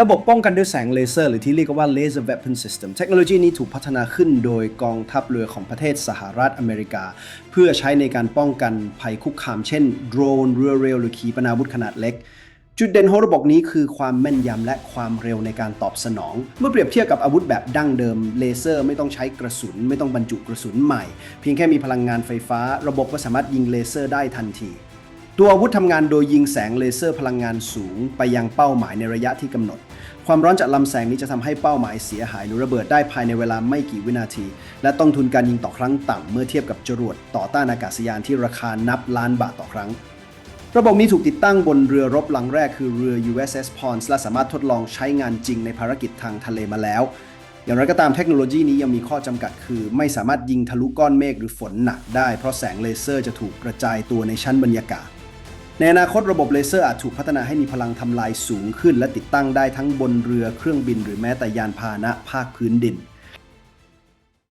ระบบป้องกันด้วยแสงเลเซอร์หรือที่เรียกว่า Laser Weapon System เทคโนโลยีนี้ถูกพัฒนาขึ้นโดยกองทัพเรือของประเทศสหรัฐอเมริกา เพื่อใช้ในการป้องกันภัยคุกคาม เช่น โดรน เรือเร็ว หรือขีปนาวุธขนาดเล็ก จุดเด่นของระบบนี้คือความแม่นยำและความเร็วในการตอบสนอง เมื่อเปรียบเทียบกับอาวุธแบบดั้งเดิม เลเซอร์ไม่ต้องใช้กระสุน ไม่ต้องบรรจุกระสุนใหม่ เพียงแค่มีพลังงานไฟฟ้า ระบบก็สามารถยิงเลเซอร์ได้ทันที ตัวอาวุธทำงานโดยยิงแสงเลเซอร์พลังงานสูง ไปยังเป้าหมายในระยะที่กำหนด ความร้อนจากลำแสงนี้จะทำให้เป้าหมายเสียหายหรือระเบิดได้ภายในเวลาไม่กี่วินาที และต้นทุนการยิงต่อครั้งต่ำเมื่อเทียบกับจรวดต่อต้านอากาศยานที่ราคานับล้านบาทต่อครั้ง ระบบนี้ถูกติดตั้งบนเรือรบลำแรกคือเรือ USS Pons และสามารถทดลองใช้งานจริงในภารกิจทางทะเลมาแล้วอย่างไรก็ตามเทคโนโลยีนี้ยังมีข้อจำกัดคือ ไม่สามารถยิงทะลุก้อนเมฆหรือฝนหนักได้ เพราะแสงเลเซอร์จะถูกกระจายตัวในชั้นบรรยากาศ ในอนาคตระบบเลเซอร์อาจถูกพัฒนาให้มีพลังทำลายสูงขึ้น และติดตั้งได้ทั้งบนเรือเครื่องบิน หรือแม้แต่ยานพาหนะภาคพื้นดิน